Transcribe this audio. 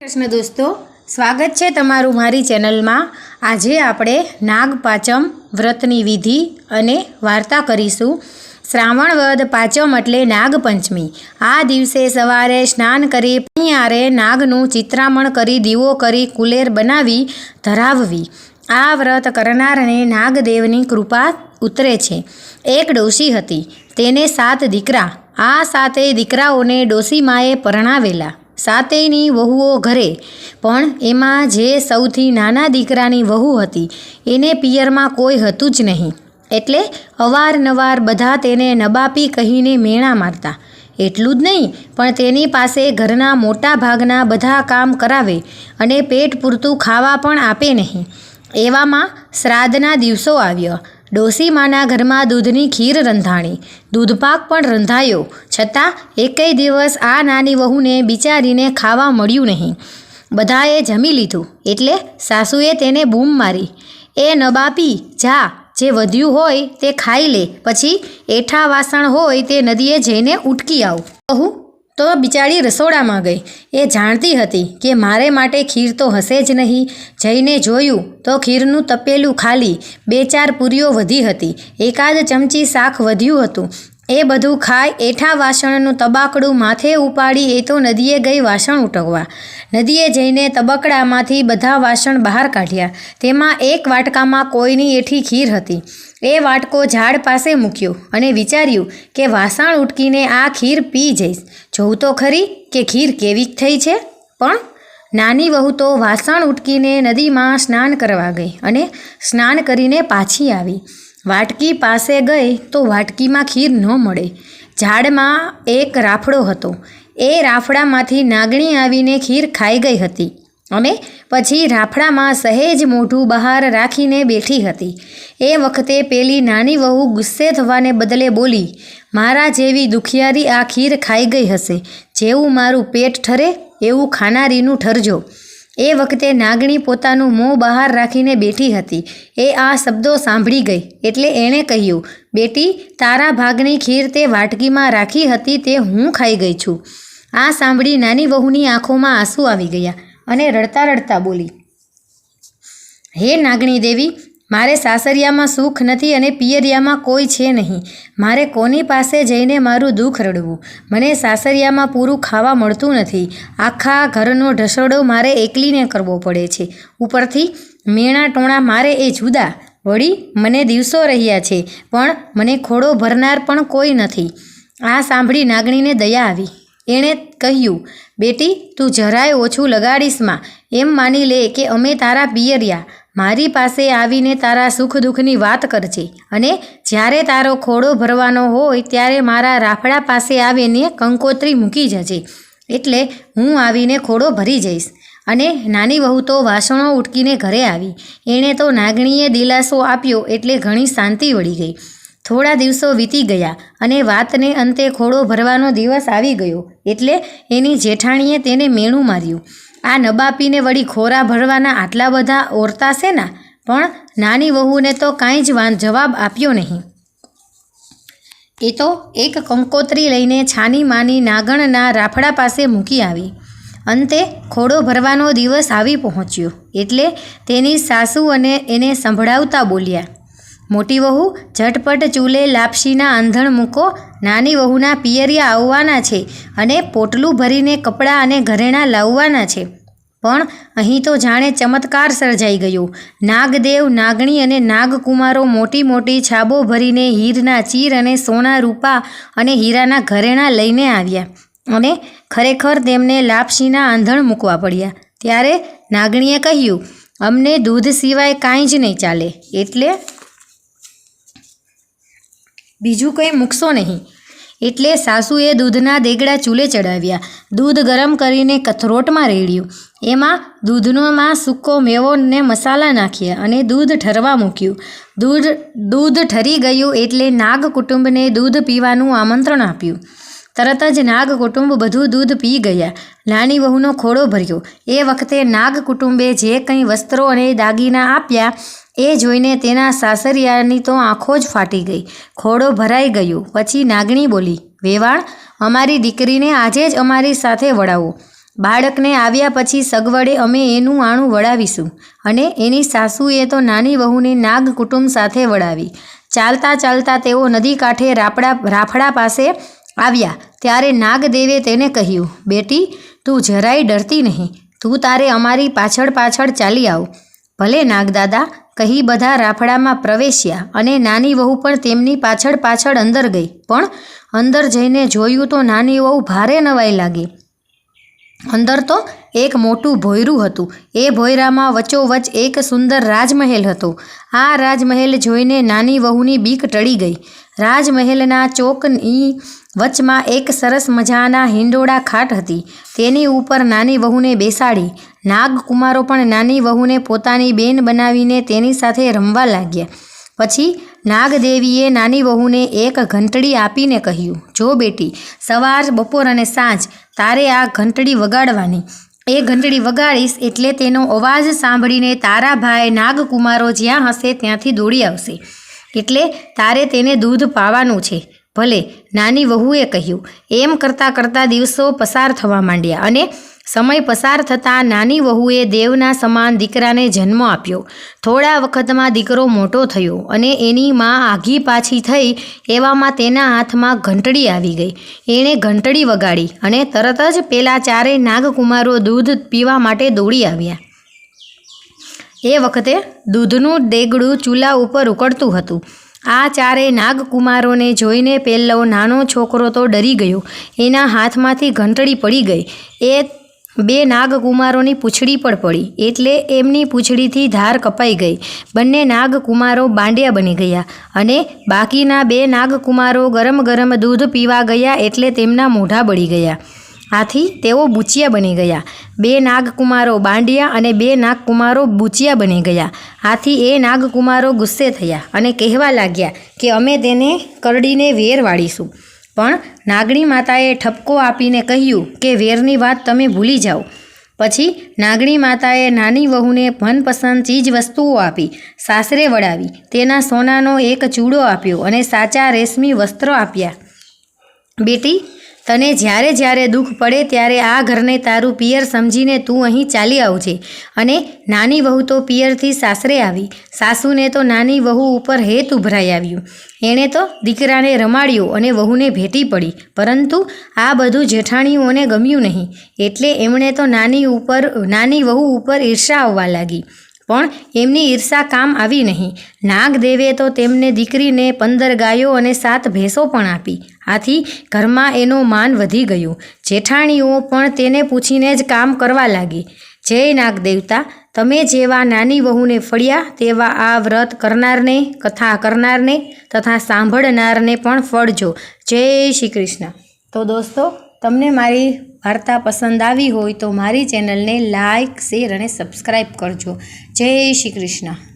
કૃષ્ણ દોસ્તો, સ્વાગત છે તમારું મારી ચેનલમાં. આજે આપણે નાગપાચમ વ્રતની વિધિ અને વાર્તા કરીશું. શ્રાવણ વદ પાંચમ એટલે નાગપંચમી. આ દિવસે સવારે સ્નાન કરી પણિયારે નાગનું ચિત્રામણ કરી દીવો કરી કુલેર બનાવી ધરાવવી. આ વ્રત કરનારને નાગદેવની કૃપા ઉતરે છે. એક ડોશી હતી. તેને સાત દીકરા. આ સાતે દીકરાઓને ડોશીમાએ પરણાવેલા. સાતેયની વહુઓ ઘરે. પણ એમાં જે સૌથી નાના દીકરાની વહુ હતી, એને પિયરમાં કોઈ હતું જ નહીં. એટલે અવારનવાર બધા તેને નબાપી કહીને મેણા મારતા. એટલું જ નહીં, પણ તેની પાસે ઘરના મોટા ભાગના બધા કામ કરાવે અને પેટ પૂરતું ખાવા પણ આપે નહીં. એવામાં શ્રાદ્ધના દિવસો આવ્યા. ડોસીમાના ઘરમાં દૂધની ખીર રંધાણી. દૂધપાક પણ રંધાયો. છતાં એકેય દિવસ આ નાની વહુને બિચારીને ખાવા મળ્યું નહીં. બધાએ જમી લીધું. એટલે સાસુએ તેને બૂમ મારી. એ નબાપી, જા. જે વધ્યું હોય તે ખાઈ લે. પછી એઠા વાસણ હોય તે નદીએ જઈને ઉટકી આવ. કહું તો બિચારી રસોડામાં ગઈ. એ જાણતી હતી કે મારે માટે ખીર તો હશે જ નહીં. જઈને જોયું તો ખીરનું તપેલું ખાલી બે ચાર પૂરીઓ વધી હતી. એકાદ ચમચી શાક વધ્યું હતું. એ બધું ખાઈ એઠા વાસણનું તબાકડું માથે ઉપાડી એ તો નદીએ ગઈ વાસણ ઉટકવા. નદીએ જઈને તબકડામાંથી બધા વાસણ બહાર કાઢ્યા. તેમાં એક વાટકામાં કોઈની એઠી ખીર હતી. એ વાટકો ઝાડ પાસે મૂક્યો અને વિચાર્યું કે વાસણ ઉટકીને આ ખીર પી જઈશ. જોઉં તો ખરી કે ખીર કેવી થઈ છે? પણ નાની વહુ તો વાસણ ઉટકીને નદીમાં સ્નાન કરવા ગઈ અને સ્નાન કરીને પાછી આવી. વાટકી પાસે ગઈ તો વાટકીમાં ખીર ન મળે. ઝાડમાં એક રાફડો હતો. એ રાફડામાંથી નાગણી આવીને ખીર ખાઈ ગઈ હતી. અને પછી રાફડામાં સહેજ મોઢું બહાર રાખીને બેઠી હતી. એ વખતે પેલી નાની વહુ ગુસ્સે થવાને બદલે બોલી, મારા જેવી દુખિયારી આ ખીર ખાઈ ગઈ હશે. જેવું મારું પેટ ઠરે, એવું ખાનારીનું ઠરજો. એ વખતે નાગણી પોતાનું મોં બહાર રાખીને બેઠી હતી. એ આ શબ્દો સાંભળી ગઈ એટલે એણે કહ્યું, બેટી, તારા ભાગની ખીર તે વાટકીમાં રાખી હતી તે હું ખાઈ ગઈ છું. આ સાંભળી નાની વહુની આંખોમાં આંસુ આવી ગયા અને રડતા રડતા બોલી, હે નાગણી દેવી મારે સાસરિયામાં સુખ નથી અને પિયરિયામાં કોઈ છે નહીં. મારે કોની પાસે જઈને મારું દુઃખ રડવું? મને સાસરિયામાં પૂરું ખાવા મળતું નથી. આખા ઘરનો ઢસડો મારે એકલીને કરવો પડે છે. ઉપરથી, મેણા ટોણા મારે એ જુદા. વળી, મને દિવસો રહ્યા છે, પણ મને ખોડો ભરનાર પણ કોઈ નથી. આ સાંભળી નાગણીને દયા આવી. એણે કહ્યું, બેટી, તું જરાય ઓછું લગાડીશમાં એમ માની લે કે અમે તારા પિયરિયા. મારી પાસે આવીને તારા સુખ દુઃખની વાત કરજે અને જ્યારે તારો ખોડો ભરવાનો હોય ત્યારે મારા રાફડા પાસે આવીને કંકોત્રી મૂકી જજે. એટલે હું આવીને ખોડો ભરી જઈશ. અને નાની વહુ તો વાસણો ઉટકીને ઘરે આવી. એણે તો નાગણીએ દિલાસો આપ્યો એટલે ઘણી શાંતિ વળી ગઈ. થોડા દિવસો વીતી ગયા અને વાતને અંતે ખોડો ભરવાનો દિવસ આવી ગયો. એટલે એની જેઠાણીએ તેને મેણું માર્યું. આ નબાપીને વળી ખોરા ભરવાના આટલા બધા ઓરતા છે ના? પણ નાની વહુને તો કાંઈ જ વાન જવાબ આપ્યો નહીં. એ તો એક કંકોત્રી લઈને છાની માની નાગણના રાફડા પાસે મૂકી આવી. અંતે ખોડો ભરવાનો દિવસ આવી પહોંચ્યો. એટલે તેની સાસુ અને એને સંભળાવતા બોલ્યા મોટી વહુ ઝટપટ ચૂલે લાપસીના આંધણ મૂકો. નાની વહુના પિયરિયા આવવાના છે અને પોટલું ભરીને કપડાં અને ઘરેણાં લાવવાના છે. પણ અહીં તો જાણે ચમત્કાર સર્જાઈ ગયો. નાગદેવ, નાગણી અને નાગકુમારો મોટી મોટી છાબો ભરીને હીરના ચીર અને સોના રૂપા અને હીરાના ઘરેણાં લઈને આવ્યા અને ખરેખર તેમને લાપસીના આંધણ મૂકવા પડ્યા. ત્યારે નાગણીએ કહ્યું, અમને દૂધ સિવાય કાંઈ જ નહીં ચાલે. એટલે બીજું કંઈ મૂકશો નહીં. એટલે સાસુએ દૂધના દેગડા ચૂલે ચડાવ્યા. દૂધ ગરમ કરીને કથરોટમાં રેડ્યું. એમાં દૂધનોમાં સૂકો મેવો ને મસાલા નાખ્યા અને દૂધ ઠરવા મૂક્યું. દૂધ દૂધ ઠરી ગયું એટલે નાગ કુટુંબને દૂધ પીવાનું આમંત્રણ આપ્યું. તરત જ નાગ કુટુંબ બધું દૂધ પી ગયા. નાની વહુનો ખોડો ભર્યો. એ વખતે નાગ કુટુંબે જે કંઈ વસ્ત્રો અને દાગીના આપ્યા એ જોઈને તેના સાસરિયાની તો આંખો જ ફાટી ગઈ. ખોડો ભરાઈ ગયો. પછી નાગણી બોલી, વેવાણ, અમારી દીકરીને આજે જ અમારી સાથે વળાવો. બાળકને આવ્યા પછી સગવડે અમે એનું આણું વળાવીશું. અને એની સાસુએ તો નાની વહુને નાગ કુટુંબ સાથે વળાવી. ચાલતા ચાલતા તેઓ નદી કાંઠે રાપડા, રાફડા પાસે આવ્યા. ત્યારે નાગદેવે તેને કહ્યું, બેટી, તું જરાય ડરતી નહીં. તું તારે અમારી પાછળ પાછળ ચાલી આવ. ભલે નાગદાદા કહી બધા રાફડામાં પ્રવેશ્યા અને નાની વહુ પણ તેમની પાછળ પાછળ અંદર ગઈ. પણ અંદર જઈને જોયું તો નાની વહુ ભારે નવાઈ લાગી. અંદર તો એક મોટું ભોયરું હતું. એ ભોયરામાં વચ્ચોવચ એક સુંદર રાજમહેલ હતો. આ રાજમહેલ જોઈને નાની વહુની બીક ટળી ગઈ. રાજમહેલના ચોકની વચમાં એક સરસ મજાના હિંડોળા ખાટ હતી. તેની ઉપર નાની વહુને બેસાડી. નાગકુમારો પણ નાની વહુને પોતાની બેન બનાવીને તેની સાથે રમવા લાગ્યા. પછી નાગદેવીએ નાની વહુને એક ઘંટડી આપીને કહ્યું, જો બેટી, સવાર, બપોર અને સાંજ, તારે આ ઘંટડી વગાડવાની. એ ઘંટડી વગાડીશ એટલે તેનો અવાજ સાંભળીને તારા ભાઈ નાગકુમારો જ્યાં હશે ત્યાંથી દોડી આવશે. એટલે તારે તેને દૂધ પાવાનું છે. ભલે, નાની વહુએ કહ્યું, એમ કરતાં કરતાં દિવસો પસાર થવા માંડ્યા અને સમય પસાર થતાં નાની વહુએ દેવના સમાન દીકરાને જન્મ આપ્યો. થોડા વખતમાં દીકરો મોટો થયો અને એની માં આઘી પાછી થઈ એવામાં તેના હાથમાં ઘંટડી આવી ગઈ. એણે ઘંટડી વગાડી અને તરત જ પેલા ચારે નાગકુમારો દૂધ પીવા માટે દોડી આવ્યા. એ વખતે દૂધનું દેગડું ચૂલા ઉપર ઉકળતું હતું. આ ચારેય નાગકુમારોને જોઈને પહેલો નાનો છોકરો તો ડરી ગયો. એના હાથમાંથી ઘંટડી પડી ગઈ. એ બે નાગકુમારોની પૂંછડી પણ પડી. એટલે એમની પૂંછડીથી ધાર કપાઈ ગઈ. બંને નાગકુમારો બાંડિયા બની ગયા અને બાકીના બે નાગકુમારો ગરમ ગરમ દૂધ પીવા ગયા એટલે તેમના મોઢા બળી ગયા. આથી તેઓ બુચિયા બની ગયા. બે નાગકુમારો બાંડિયા અને બે નાગકુમારો બુચિયા બની ગયા. આથી એ નાગકુમારો ગુસ્સે થયા અને કહેવા લાગ્યા કે અમે તેને કરડીને વેર વાળીશું. પણ નાગણી માતાએ ઠપકો આપીને કહ્યું કે વેરની વાત તમે ભૂલી જાઓ. પછી નાગણી માતાએ નાની વહુને મનપસંદ ચીજ વસ્તુઓ આપી, સાસરે વળાવી, તેના સોનાનો એક ચૂડો આપ્યો અને સાચા રેશમી વસ્ત્રો આપ્યા. બેટી તને જ્યારે જ્યારે દુઃખ પડે ત્યારે આ ઘરને તારું પિયર સમજીને તું અહીં ચાલી આવજે. અને નાની વહુ તો પિયરથી સાસરે આવી. સાસુને તો નાની વહુ ઉપર હેત ઉભરાઈ આવ્યું. એણે તો દીકરાને રમાડ્યો અને વહુને ભેટી પડી. પરંતુ આ બધું જેઠાણીઓને ગમ્યું નહીં. એટલે એમણે તો નાની ઉપર, નાની વહુ ઉપર ઈર્ષા આવવા લાગી. પણ એમની ઈર્ષા કામ આવી નહીં. નાગદેવે તો તેમને દીકરીને પંદર ગાયો અને સાત ભેંસો પણ આપી. આથી ઘરમાં એનો માન વધી ગયું. જેઠાણીઓ પણ તેને પૂછીને જ કામ કરવા લાગી. જય નાગદેવતા, તમે જેવા નાની વહુને ફળ્યા તેવા આ વ્રત કરનારને, કથા કરનારને તથા સાંભળનારને પણ ફળજો. જય શ્રી કૃષ્ણ. તો દોસ્તો, તમને મારી વાર્તા પસંદ આવી હોય તો મારી ચેનલને લાઈક શેર અને સબસ્ક્રાઈબ કરજો. જય શ્રી કૃષ્ણ.